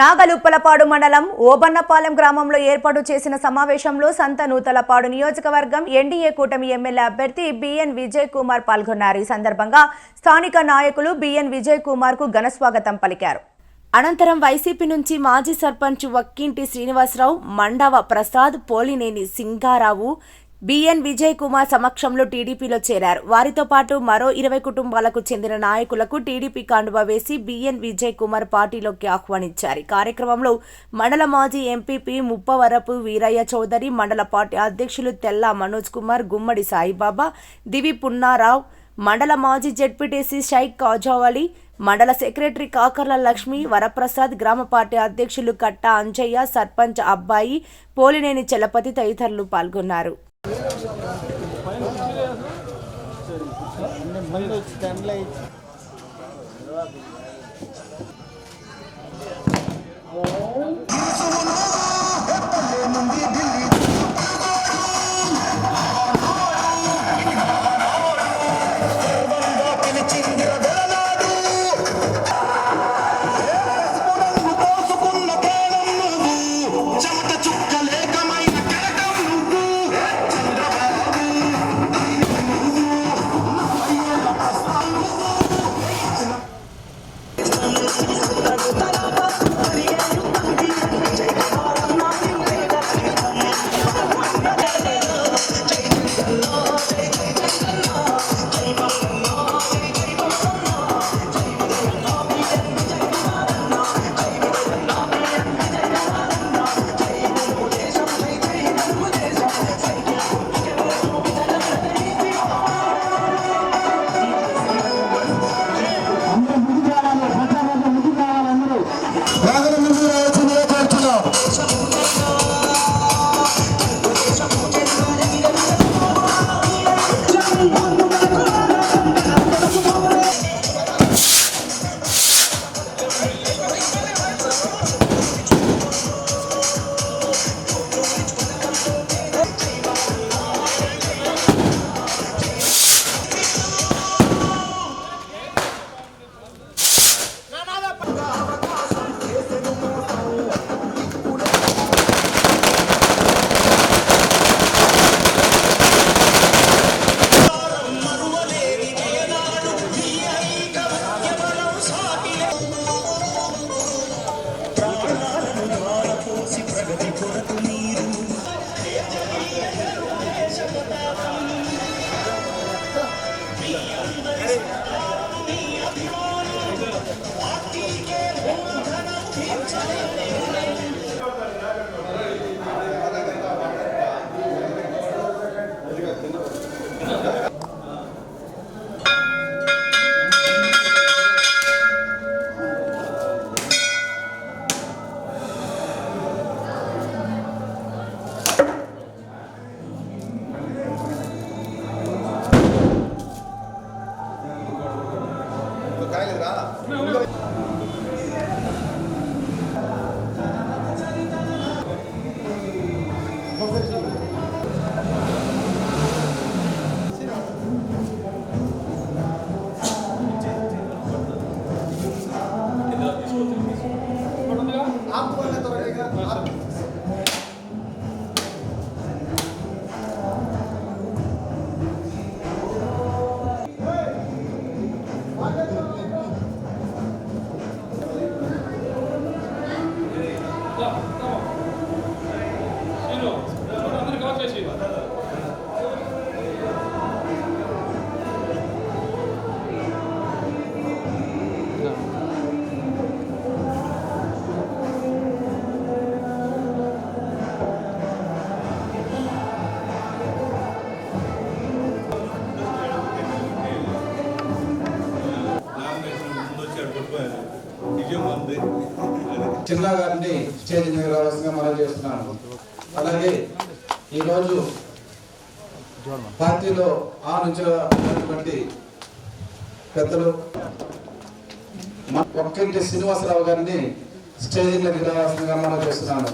నాగలుప్పలపాడు మండలం ఓబన్నపాలెం గ్రామంలో ఏర్పాటు చేసిన సమావేశంలో సంత నూతలపాడు నియోజకవర్గం ఎన్డీఏ కూటమి ఎమ్మెల్యే అభ్యర్థి బిఎన్ విజయ్ కుమార్ పాల్గొన్నారు. ఈ సందర్భంగా స్థానిక నాయకులు బిఎన్ విజయ్ కుమార్కు ఘనస్వాగతం పలికారు. అనంతరం వైసీపీ నుంచి మాజీ సర్పంచ్ వక్కింటి శ్రీనివాసరావు మండవ ప్రసాద్ పోలినేని సింగారావు బిఎన్ విజయ్ కుమార్ సమక్షంలో టీడీపీలో చేరారు. వారితో పాటు మరో ఇరవై కుటుంబాలకు చెందిన నాయకులకు టీడీపీ కాండువ వేసి బిఎన్ విజయ్ కుమార్ పార్టీలోకి ఆహ్వానించారు. కార్యక్రమంలో మండల మాజీ ఎంపీపీ ముప్పవరపు వీరయ్య చౌదరి మండల పార్టీ అధ్యక్షులు తెల్ల మనోజ్ కుమార్ గుమ్మడి సాయిబాబా దివి పున్నారావు మండల మాజీ జెడ్పీటీసీ షైక్ కాజావళి మండల సెక్రటరీ కాకర్ల లక్ష్మి వరప్రసాద్ గ్రామ పార్టీ అధ్యక్షులు కట్ట అంజయ్య సర్పంచ్ అబ్బాయి పోలినేని చలపతి తదితరులు పాల్గొన్నారు. చెమట చిన్నా గారిని స్టేజ్ మీద రావాల్సిందిగా మనం చేస్తున్నాను అలాగే ఈరోజు పార్టీలో ఆ నుంచి ఉన్నటువంటి పెద్దలు మ- శ్రీనివాసరావు గారిని స్టేజ్ మీదకి రావాల్సిందిగా మనం చేస్తున్నాను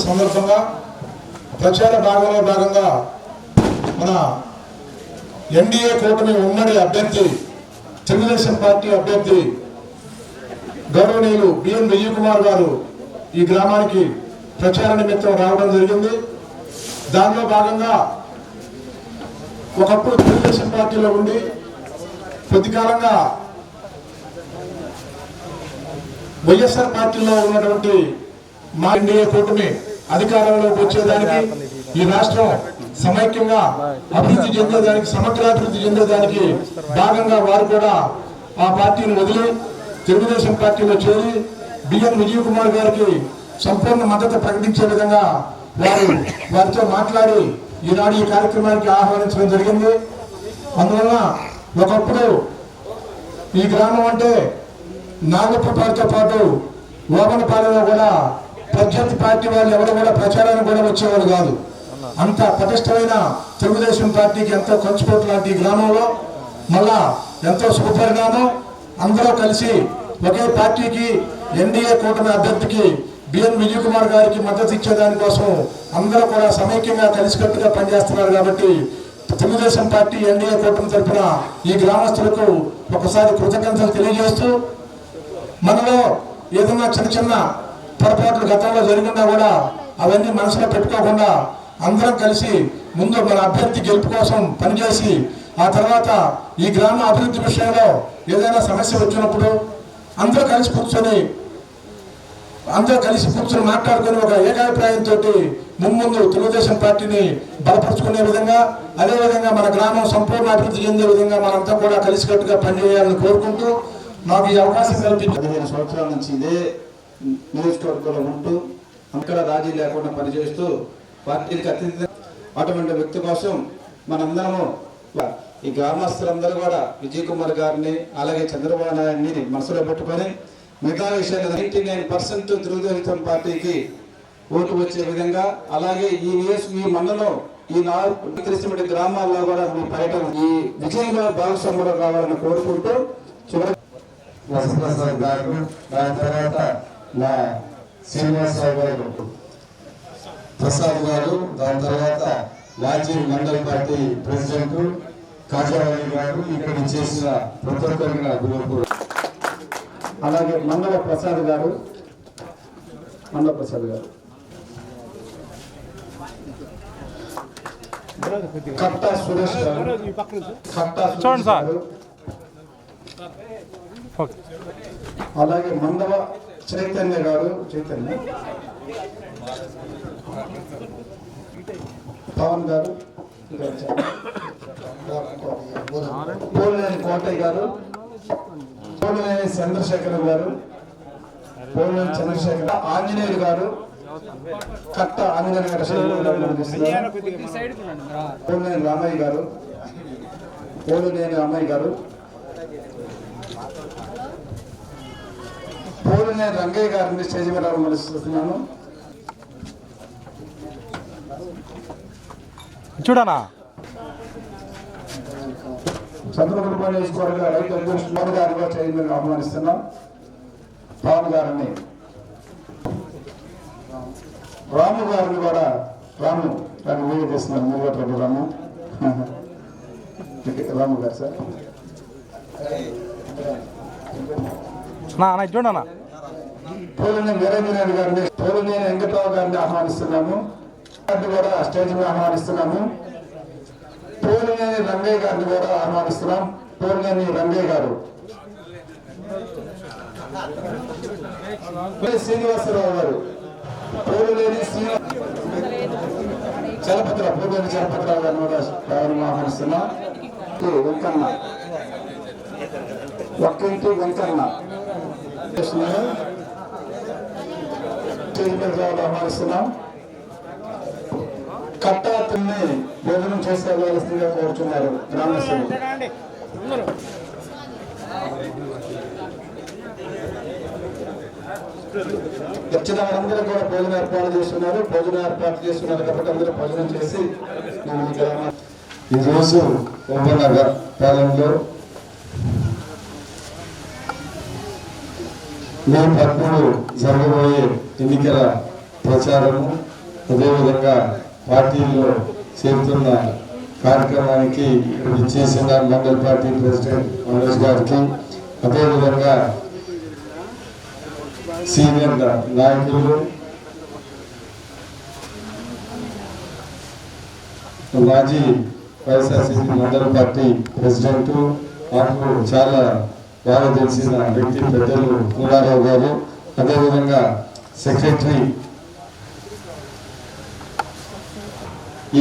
సందర్భంగా ప్రచార భాగంలో భాగంగా మన ఎన్డీఏ కూటమి ఉమ్మడి అభ్యర్థి తెలుగుదేశం పార్టీ అభ్యర్థి గౌరవనీయులు బిఎన్ విజయ్ కుమార్ గారు ఈ గ్రామానికి ప్రచార నిమిత్తం రావడం జరిగింది. దానిలో భాగంగా ఒకప్పుడు తెలుగుదేశం పార్టీలో ఉండి కొద్ది కాలంగా వైఎస్ఆర్ పార్టీలో ఉన్నటువంటి మా ఎన్డీఏ కూటమి అధికారంలోకి వచ్చేదానికి ఈ రాష్ట్రం సమైక్యంగా అభివృద్ధి చెందేదానికి సమగ్రాభివృద్ధి చెందేదానికి భాగంగా వారు కూడా ఆ పార్టీని వదిలి తెలుగుదేశం పార్టీలో చేరి బిఎన్ విజయ్ కుమార్ గారికి సంపూర్ణ మద్దతు ప్రకటించే విధంగా వారు వారితో మాట్లాడి ఈనాడు ఈ కార్యక్రమానికి ఆహ్వానించడం జరిగింది. అందువలన ఒకప్పుడు ఈ గ్రామం అంటే నాగప్పపాలతో పాటు ఓమనపాలెంలో కూడా ప్రత్యర్థి పార్టీ వాళ్ళు ఎవరు కూడా ప్రచారానికి కూడా వచ్చేవారు కాదు. అంత పటిష్టమైన తెలుగుదేశం పార్టీకి ఎంతో కంచుకోట లాంటి గ్రామంలో మళ్ళా ఎంతో శుభపరిణామం అందరూ కలిసి ఒకే పార్టీకి ఎన్డీఏ కూటమి అభ్యర్థికి బిఎన్ విజయ్ కుమార్ గారికి మద్దతు ఇచ్చేదానికోసం అందరూ కూడా సమైక్యంగా కలిసికట్టుగా పనిచేస్తున్నారు కాబట్టి తెలుగుదేశం పార్టీ ఎన్డీఏ కూటమి తరఫున ఈ గ్రామస్తులకు ఒకసారి కృతజ్ఞతలు తెలియజేస్తూ మనలో ఏదైనా చిన్న చిన్న పొరపాట్లు గతంలో జరిగినా కూడా అవన్నీ మనసులో పెట్టుకోకుండా అందరం కలిసి ముందు మన అభ్యర్థి గెలుపు కోసం పనిచేసి ఆ తర్వాత ఈ గ్రామ అభివృద్ధి విషయంలో ఏదైనా సమస్య వచ్చినప్పుడు అందరూ కలిసి కూర్చొని అందరూ కలిసి కూర్చొని మాట్లాడుకొని ఒక ఏకాభిప్రాయంతో మున్ముందు తెలుగుదేశం పార్టీని బలపరుచుకునే విధంగా అదేవిధంగా మన గ్రామం సంపూర్ణ అభివృద్ధి చెందే విధంగా మనంతా కూడా కలిసికట్టుగా పనిచేయాలని కోరుకుంటూ నాకు ఈ అవకాశం కల్పించి పదిహేను సంవత్సరాల నుంచి ఇదే నియోజకవర్గంలో ఉంటూ అక్కడ రాజీ లేకుండా పనిచేస్తూ పార్టీకి అత్యంత అటువంటి వ్యక్తి కోసం మనందరము ఈ గ్రామస్తులందరూ కూడా విజయ్ కుమార్ గారిని అలాగే చంద్రబాబు నాయుడిని మనసులో పెట్టుకొని మిగతా విషయాలు నైన్టీ నైన్ పర్సెంట్ తెలుగుదేశం పార్టీకి ఓటు వచ్చే విధంగా అలాగే ఈ నియోజక ఈ మండలం ఈ నాలుగు గ్రామాల్లో కూడా మీ పర్యటన ఈ విజయంలో భాగస్వాములు కావాలని కోరుకుంటూ చివరి వసంతరావు గారు దాని తర్వాత నా శ్రీనివాసరావు గారు ప్రసాద్ గారు దాని తర్వాత మాజీ మండల పార్టీ ప్రెసిడెంట్ కాజావాణి గారు ఇక్కడ చేసిన ప్రతి ఒక్కరికి నా గురువు అలాగే మండల ప్రసాద్ గారు మండల ప్రసాద్ గారు. కట్టా సురేష్ గారు కట్టా అలాగే మండవ చైతన్య గారు చైతన్య. పవన్ గారు పోలేని కోటయ్య గారు పోలేని చంద్రశేఖర్ గారు పోలేని చంద్రశేఖర్ ఆంజనేయులు గారు కట్ట ఆంజనేయ గారు పోలేని రామయ్య గారు పోలేని రామయ్య గారు. పోలేని రంగయ్య గారిని స్టేజ్ మీద మలుస్తున్నాను చూడనా? చంద్రబాబు నియోజకవర్గ రైతు అధ్యక్షుడు పవన్ గారిగా చైర్మన్ ఆహ్వానిస్తున్నాం పవన్ గారిని. రాము గారిని కూడా రాము రాము వీడియో చేస్తున్నారు మూగట్ల రాము. రాము గారు సార్. నా అన్న ఇది చూడనా పోలినేని వీరేంద్రనాథ్ గారిని పోలినేని వెంకటరావు గారిని ఆహ్వానిస్తున్నాము. గారిని కూడా స్టేజ్ మీద ఆహ్వానిస్తున్నాము. పోలినేని రంగయ్య గారిని కూడా ఆహ్వానిస్తున్నాం. పోలినేని రంగయ్య గారు. పోలి శ్రీనివాసరావు గారు. పోలినేని శ్రీనివాస చలపత్ర పోలినేని చలపత్రరావు గారిని కూడా ఆహ్వానిస్తున్నాం? వెంకన్న ఒక్కింటి వెంకన్న కట్టా స్టేజ్ మీద రావాలని ఆహ్వానిస్తున్నాం భోజనం చేసుకోవాల్సిందిగా కోరుతున్నారు గ్రామస్తులు. వచ్చిన వారందరూ కూడా భోజనం ఏర్పాటు చేస్తున్నారు. భోజనం ఏర్పాటు చేస్తున్నారు కాబట్టి అందరూ భోజనం చేసి ఈ గ్రామా ఈరోజు ఉపనగర్ పాలనలో మే పదమూడు జరగబోయే ఎన్నికల ప్రచారము అదేవిధంగా పార్టీల్లో చేరుతున్న కార్యక్రమానికి ఇక్కడ చేసిన మండల్ పార్టీ ప్రెసిడెంట్ మనోజ్ గారికి అదేవిధంగా సీనియర్ నాయకులు మాజీ వైఎస్ఆర్సీపీ మండల పార్టీ ప్రెసిడెంట్ మాకు చాలా బాగా తెలిసిన వ్యక్తి పెద్దలు కూడారావు గారు అదేవిధంగా సెక్రటరీ.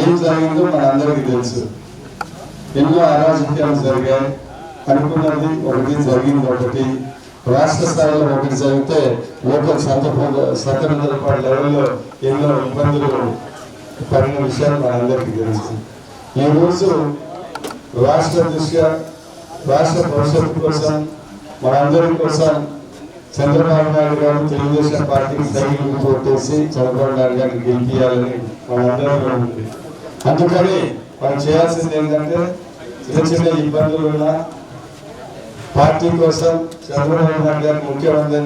ఏం జరిగిందో మనందరికీ తెలుసు. ఎన్నో అరాజకీయాలు జరిగాయి. అనుకున్నది ఒకటి జరిగింది ఒకటి. రాష్ట్ర స్థాయిలో ఒకటి జరిగితే లోకల్ సంత సత్యనందల లెవెల్లో ఎన్నో ఇబ్బందులు పడిన విషయాలు మనందరికీ తెలుసు. ఈ రోజు రాష్ట్ర దృష్ట్యా రాష్ట్ర భవిష్యత్తు కోసం మనందరం కోసం చంద్రబాబు నాయుడు గారు తెలుగుదేశం పార్టీకి సైకిల్ కొట్టేసి చంద్రబాబు నాయుడు గారిని గెలిపించాలని మనందరం ఉంది అందుకని మనం చేయాల్సింది ఏంటంటే చిన్న చిన్న ఇబ్బందులు ఉన్నా పార్టీ కోసం చంద్రబాబు నాయుడు గారి ముఖ్యమంత్రి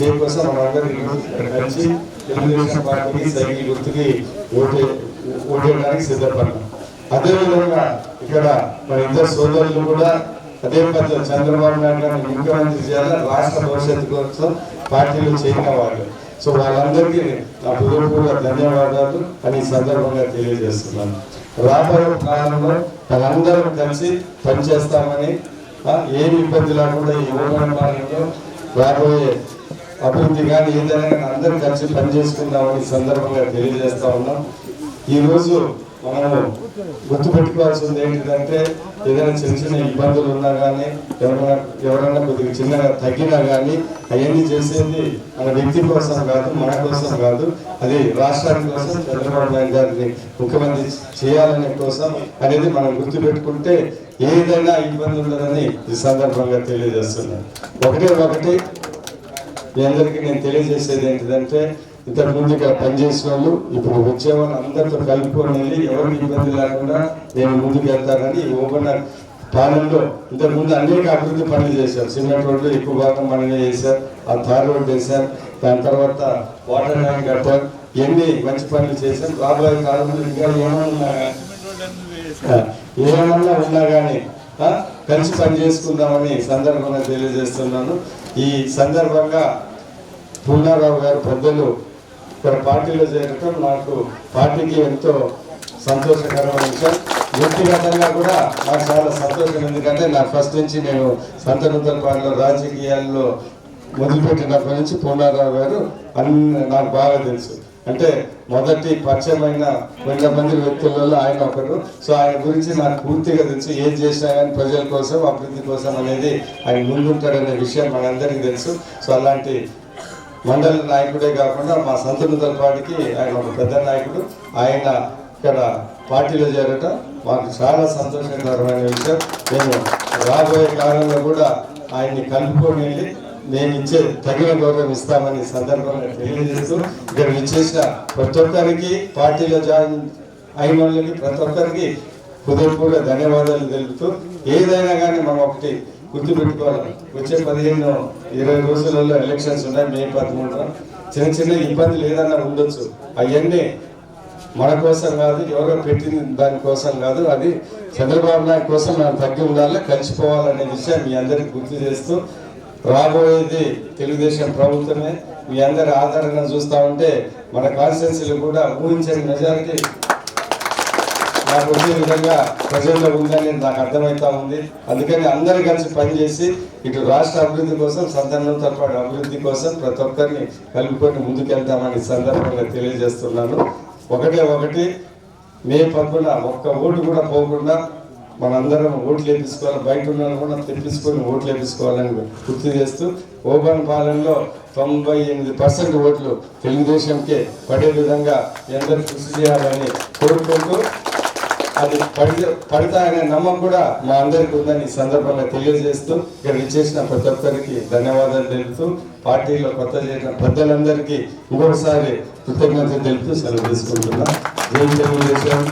చేయ కోసం మనందరం కలిసి తెలుగుదేశం పార్టీకి సైకిల్ గుర్తుకి ఓటే ఓటేయడానికి సిద్ధపడ్డాం. అదేవిధంగా ఇక్కడ మన ఇద్దరు సోదరులు కూడా అదే పద్ధతి. చంద్రబాబు నాయుడు గారిని ముఖ్యమంత్రి చేయాలని రాష్ట్ర భవిష్యత్తు కోసం పార్టీలో చేరిన వాళ్ళు సో వాళ్ళందరికీ నా పూర్వపూర్వ ధన్యవాదాలు అని ఈ సందర్భంగా తెలియజేస్తున్నాను. రాబోయే కాలంలో వాళ్ళందరం కలిసి పనిచేస్తామని ఏమి ఇబ్బంది లేకుండా ఈ ఓపెన్ పాలనలో రాబోయే అభివృద్ధి కానీ ఏదైనా అందరూ అందరం కలిసి పనిచేసుకుందామని సందర్భంగా తెలియజేస్తా ఉన్నాం. ఈరోజు మనం మనము గుర్తుపెట్టుకోవాల్సింది ఏంటిదంటే ఏదైనా చిన్న చిన్న ఇబ్బందులు ఉన్నా కానీ ఎవరైనా ఎవరైనా కొద్దిగా చిన్నగా తగ్గినా కానీ అవన్నీ చేసేది మన వ్యక్తి కోసం కాదు మన కోసం కాదు. అది రాష్ట్రానికి కోసం చంద్రబాబు నాయుడు గారిని ముఖ్యమంత్రి చేయాలనే కోసం అనేది మనం గుర్తుపెట్టుకుంటే ఏదైనా ఇబ్బంది ఉండదని ఈ సందర్భంగా తెలియజేస్తున్నాను. ఒకటే ఒకటి మీ అందరికీ నేను తెలియజేసేది ఏంటిదంటే ఇంతకు ముందుగా పనిచేసిన వాళ్ళు ఇప్పుడు వచ్చే వాళ్ళు అందరితో కలుపుకొని వెళ్ళి ఎవరికి ఇబ్బంది లేకుండా నేను ముందుకు వెళ్తానని ఈ ఓపెన్ పాలనలో ఇంతకు ముందు అనేక అభివృద్ధి పనులు చేశారు. సిమెంట్ రోడ్లు ఎక్కువ భాగం మనమే చేశారు. ఆ తార్ రోడ్డు వేశారు. దాని తర్వాత వాటర్ ట్యాంక్ కట్టారు. ఎన్ని మంచి పనులు చేశారు. రాబోయే కాలంలో ఇంకా ఏమన్నా ఉన్నా ఏమన్నా ఉన్నా కానీ కలిసి పని చేసుకుందామని సందర్భంగా తెలియజేస్తున్నాను. ఈ సందర్భంగా పూర్ణారావు గారు పెద్దలు ఇక్కడ పార్టీలో చేరటం నాకు పార్టీకి ఎంతో సంతోషకరమైన విషయం. వ్యక్తిగతంగా కూడా నాకు చాలా సంతోషం. ఎందుకంటే నా ఫస్ట్ నుంచి నేను సంతనూతన రాజకీయాల్లో మొదలుపెట్టినప్పటి నుంచి పూర్ణారావు గారు అన్ని నాకు బాగా తెలుసు. అంటే మొదటి పరిచయమైన వంద మంది వ్యక్తులలో ఆయన ఒకరు. సో ఆయన గురించి నాకు పూర్తిగా తెలుసు. ఏం చేసినా కానీ ప్రజల కోసం అభివృద్ధి కోసం అనేది ఆయన ముందుంటాడనే విషయం మనందరికీ తెలుసు. సో అలాంటి మండల నాయకుడే కాకుండా మా సంతనూతల పార్టీకి ఆయన ఒక పెద్ద నాయకుడు. ఆయన ఇక్కడ పార్టీలో చేరటం. మాకు చాలా సంతోషకరమైన విషయం. మేము రాబోయే కాలంలో కూడా ఆయన్ని కలుపుకొని వెళ్ళి నేను ఇచ్చే తగిన గౌరవం ఇస్తామని సందర్భంగా తెలియజేస్తూ ఇక్కడ ఇచ్చేసిన ప్రతి ఒక్కరికి పార్టీలో జాయిన్ అయిన వాళ్ళకి ప్రతి ఒక్కరికి హృదయపూర్వక ధన్యవాదాలు తెలుపుతూ ఏదైనా కానీ మనం ఒకటి గుర్తుపెట్టుకోవాలి. వచ్చే పదిహేను ఇరవై రోజులలో ఎలక్షన్స్ ఉన్నాయి మే పదమూడున. చిన్న చిన్న ఇబ్బంది లేదన్న ఉండొచ్చు. అవన్నీ మన కోసం కాదు ఎవరో పెట్టిన దానికోసం కాదు అది చంద్రబాబు నాయుడు కోసం మనం తగ్గి ఉండాలి కలిసిపోవాలనే విషయం మీ అందరికి గుర్తు చేస్తూ రాబోయేది తెలుగుదేశం ప్రభుత్వమే. మీ అందరి ఆదరణ చూస్తా ఉంటే మన కాన్స్టిట్యున్సీలు కూడా ఊహించని మెజారిటీ నాకు వచ్చే విధంగా ప్రజల్లో ఉందని నాకు అర్థమవుతా ఉంది. అందుకని అందరూ కలిసి పనిచేసి ఇటు రాష్ట్ర అభివృద్ధి కోసం సంతానంతో పాటు అభివృద్ధి కోసం ప్రతి ఒక్కరిని కలుపుకొని ముందుకెళ్తామని సందర్భంగా తెలియజేస్తున్నాను. ఒకటే ఒకటి మే పద్మన ఒక్క ఓటు కూడా పోకుండా మనందరం ఓట్లు వేపించుకోవాలి. బయట ఉన్న కూడా తెప్పించుకొని ఓట్లు వేపించుకోవాలని గుర్తు చేస్తూ ఓపెన్ పాలనలో తొంభై ఎనిమిది పర్సెంట్ ఓట్లు తెలుగుదేశంకే పడే విధంగా మీ కృషి చేయాలని కోరుకుంటూ అది పడితే పడతాయనే నమ్మకం కూడా మా అందరికి ఉందని ఈ సందర్భంగా తెలియజేస్తూ ఇక్కడ విచ్చేసిన ప్రతి ఒక్కరికి ధన్యవాదాలు తెలుపుతూ పార్టీలో కొత్త చేసిన పెద్దలందరికీ ఇంకొకసారి కృతజ్ఞతలు తెలుపుతూ సెలవు తీసుకుంటున్నాం. జై తెలుగుదేశం.